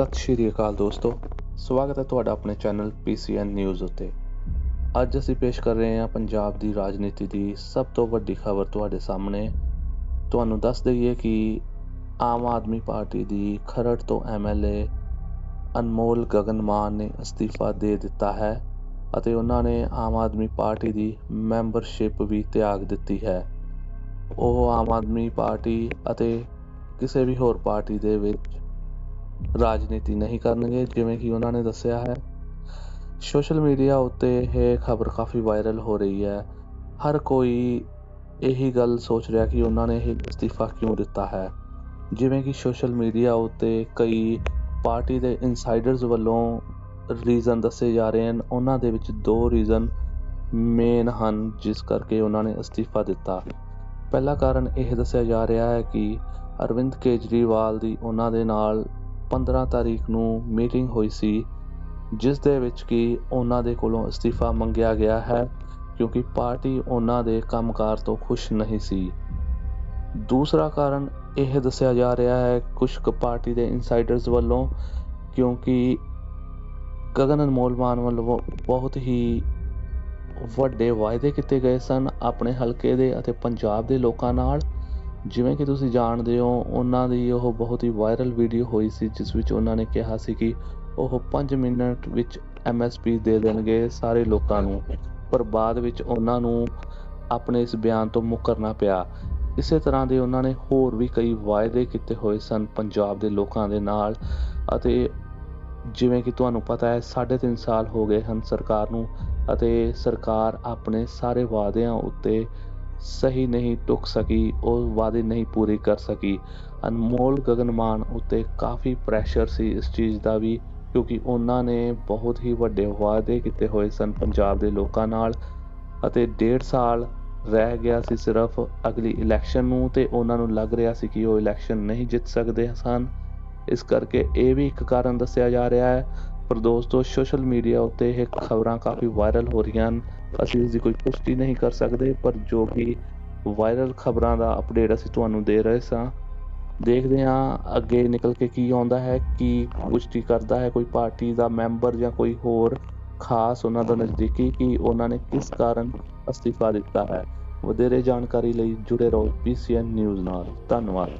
ਸਤਿ ਸ਼੍ਰੀ ਅਕਾਲ ਦੋਸਤੋ। ਸਵਾਗਤ ਹੈ ਤੁਹਾਡਾ ਆਪਣੇ ਚੈਨਲ PCN ਨਿਊਜ਼ ਉੱਤੇ। ਅੱਜ ਅਸੀਂ ਪੇਸ਼ ਕਰ ਰਹੇ ਹਾਂ ਪੰਜਾਬ ਦੀ ਰਾਜਨੀਤੀ ਦੀ ਸਭ ਤੋਂ ਵੱਡੀ ਖਬਰ ਤੁਹਾਡੇ ਸਾਹਮਣੇ। ਤੁਹਾਨੂੰ ਦੱਸ ਦਈਏ ਕਿ ਆਮ ਆਦਮੀ ਪਾਰਟੀ ਦੀ ਖਰੜ ਤੋਂ ਐਮਐਲਏ ਅਨਮੋਲ ਗਗਨ ਮਾਨ ਨੇ ਅਸਤੀਫਾ ਦੇ ਦਿੱਤਾ ਹੈ ਅਤੇ ਉਹਨਾਂ ਨੇ ਆਮ ਆਦਮੀ ਪਾਰਟੀ ਦੀ ਮੈਂਬਰਸ਼ਿਪ ਵੀ ਤਿਆਗ ਦਿੱਤੀ ਹੈ। ਉਹ ਆਮ ਆਦਮੀ ਪਾਰਟੀ ਅਤੇ ਕਿਸੇ ਵੀ ਹੋਰ ਪਾਰਟੀ ਦੇ ਵਿੱਚ ਰਾਜਨੀਤੀ ਨਹੀਂ ਕਰਨਗੇ, ਜਿਵੇਂ ਕਿ ਉਹਨਾਂ ਨੇ ਦੱਸਿਆ ਹੈ। ਸੋਸ਼ਲ ਮੀਡੀਆ ਉੱਤੇ ਇਹ ਖਬਰ ਕਾਫੀ ਵਾਇਰਲ ਹੋ ਰਹੀ ਹੈ। ਹਰ ਕੋਈ ਇਹੀ ਗੱਲ ਸੋਚ ਰਿਹਾ ਕਿ ਉਹਨਾਂ ਨੇ ਇਹ ਅਸਤੀਫਾ ਕਿਉਂ ਦਿੱਤਾ ਹੈ? ਜਿਵੇਂ ਕਿ ਸੋਸ਼ਲ ਮੀਡੀਆ ਉੱਤੇ ਕਈ ਪਾਰਟੀ ਦੇ ਇਨਸਾਈਡਰਸ ਵੱਲੋਂ ਰੀਜ਼ਨ ਦੱਸੇ ਜਾ ਰਹੇ ਹਨ। ਉਹਨਾਂ ਦੇ ਵਿੱਚ ਦੋ ਰੀਜ਼ਨ ਮੇਨ ਹਨ, ਜਿਸ ਕਰਕੇ ਉਹਨਾਂ ਨੇ ਅਸਤੀਫਾ ਦਿੱਤਾ। ਪਹਿਲਾ ਕਾਰਨ ਇਹ ਦੱਸਿਆ ਜਾ ਰਿਹਾ ਹੈ ਕਿ ਅਰਵਿੰਦ ਕੇਜਰੀਵਾਲ ਦੀ ਉਹਨਾਂ ਦੇ ਨਾਲ 15 ਤਾਰੀਖ ਨੂੰ ਮੀਟਿੰਗ ਹੋਈ ਸੀ, ਜਿਸ ਦੇ ਵਿੱਚ ਕਿ ਉਹਨਾਂ ਦੇ ਕੋਲੋਂ ਅਸਤੀਫਾ ਮੰਗਿਆ ਗਿਆ ਹੈ, ਕਿਉਂਕਿ ਪਾਰਟੀ ਉਹਨਾਂ ਦੇ ਕੰਮਕਾਰ ਤੋਂ ਖੁਸ਼ ਨਹੀਂ ਸੀ। ਦੂਸਰਾ ਕਾਰਨ ਇਹ ਦੱਸਿਆ ਜਾ ਰਿਹਾ ਹੈ ਕੁਝ ਕੁ ਪਾਰਟੀ ਦੇ ਇਨਸਾਈਡਰਸ ਵੱਲੋਂ, ਕਿਉਂਕਿ ਗਗਨ ਅਨਮੋਲ ਮਾਨ ਵੱਲੋਂ ਬਹੁਤ ਹੀ ਵੱਡੇ ਵਾਅਦੇ ਕੀਤੇ ਗਏ ਸਨ ਆਪਣੇ ਹਲਕੇ ਦੇ ਅਤੇ ਪੰਜਾਬ ਦੇ ਲੋਕਾਂ ਨਾਲ। ਜਿਵੇਂ ਕਿ ਤੁਸੀਂ ਜਾਣਦੇ ਹੋ, ਉਹਨਾਂ ਦੀ ਉਹ ਬਹੁਤ ਹੀ ਵਾਇਰਲ ਵੀਡੀਓ ਹੋਈ ਸੀ, ਜਿਸ ਵਿੱਚ ਉਹਨਾਂ ਨੇ ਕਿਹਾ ਸੀ ਕਿ ਉਹ 5 ਮਿੰਟ ਵਿੱਚ ਐਮਐਸਪੀ ਦੇ ਦੇਣਗੇ ਸਾਰੇ ਲੋਕਾਂ ਨੂੰ, ਪਰ ਬਾਅਦ ਵਿੱਚ ਉਹਨਾਂ ਨੂੰ ਆਪਣੇ ਇਸ ਬਿਆਨ ਤੋਂ ਮੁਕਰਨਾ ਪਿਆ। ਇਸੇ ਤਰ੍ਹਾਂ ਦੇ ਉਹਨਾਂ ਨੇ ਹੋਰ ਵੀ ਕਈ ਵਾਅਦੇ ਕੀਤੇ ਹੋਏ ਸਨ ਪੰਜਾਬ ਦੇ ਲੋਕਾਂ ਦੇ ਨਾਲ, ਅਤੇ ਜਿਵੇਂ ਕਿ ਤੁਹਾਨੂੰ ਪਤਾ ਹੈ 3.5 ਸਾਲ ਹੋ ਗਏ ਹਨ ਸਰਕਾਰ ਨੂੰ, ਅਤੇ ਸਰਕਾਰ ਆਪਣੇ ਸਾਰੇ ਵਾਅਦਿਆਂ ਉੱਤੇ ਸਹੀ ਨਹੀਂ ਟੁਕ ਸਕੀ, ਉਹ ਵਾਅਦੇ ਨਹੀਂ ਪੂਰੇ ਕਰ ਸਕੀ। ਅਨਮੋਲ ਗਗਨਮਾਨ ਉੱਤੇ ਕਾਫੀ ਪ੍ਰੈਸ਼ਰ ਸੀ ਇਸ ਚੀਜ਼ ਦਾ ਵੀ, ਕਿਉਂਕਿ ਉਹਨਾਂ ਨੇ ਬਹੁਤ ਹੀ ਵੱਡੇ ਵਾਅਦੇ ਕੀਤੇ ਹੋਏ ਸਨ ਪੰਜਾਬ ਦੇ ਲੋਕਾਂ ਨਾਲ, ਅਤੇ ਡੇਢ ਸਾਲ ਰਹਿ ਗਿਆ ਸੀ ਸਿਰਫ। ਅਗਲੀ ਇਲੈਕਸ਼ਨ ਨੂੰ ਤੇ ਉਹਨਾਂ ਨੂੰ ਲੱਗ ਰਿਹਾ ਸੀ ਕਿ ਉਹ ਇਲੈਕਸ਼ਨ ਨਹੀਂ ਜਿੱਤ ਸਕਦੇ ਸਨ। ਇਸ ਕਰਕੇ ਇਹ ਵੀ ਇੱਕ ਕਾਰਨ ਦੱਸਿਆ ਜਾ ਰਿਹਾ ਹੈ ਪਰ ਦੋਸਤੋ ਸੋਸ਼ਲ ਮੀਡੀਆ ਉੱਤੇ ਇਹ ਖਬਰਾਂ ਕਾਫੀ ਵਾਇਰਲ ਹੋ ਰਹੀਆਂ ਹਨ। ਅਸੀਂ ਇਸ ਦੀ ਕੋਈ ਪੁਸ਼ਟੀ ਨਹੀਂ ਕਰ ਸਕਦੇ, ਪਰ ਜੋ ਕਿ ਵਾਇਰਲ ਖਬਰਾਂ ਦਾ ਅਪਡੇਟ ਅਸੀਂ ਤੁਹਾਨੂੰ ਦੇ ਰਹੇ ਸਾਂ, ਦੇਖਦੇ ਹਾਂ ਅੱਗੇ ਨਿਕਲ ਕੇ ਕੀ ਆਉਂਦਾ ਹੈ, ਕੀ ਪੁਸ਼ਟੀ ਕਰਦਾ ਹੈ ਕੋਈ ਪਾਰਟੀ ਦਾ ਮੈਂਬਰ ਜਾਂ ਕੋਈ ਹੋਰ ਖਾਸ ਉਹਨਾਂ ਦਾ ਨਜ਼ਦੀਕੀ, ਕਿ ਉਹਨਾਂ ਨੇ ਕਿਸ ਕਾਰਨ ਅਸਤੀਫਾ ਦਿੱਤਾ ਹੈ। ਵਧੇਰੇ ਜਾਣਕਾਰੀ ਲਈ ਜੁੜੇ ਰਹੋ PCN ਨਿਊਜ਼ ਨਾਲ। ਧੰਨਵਾਦ।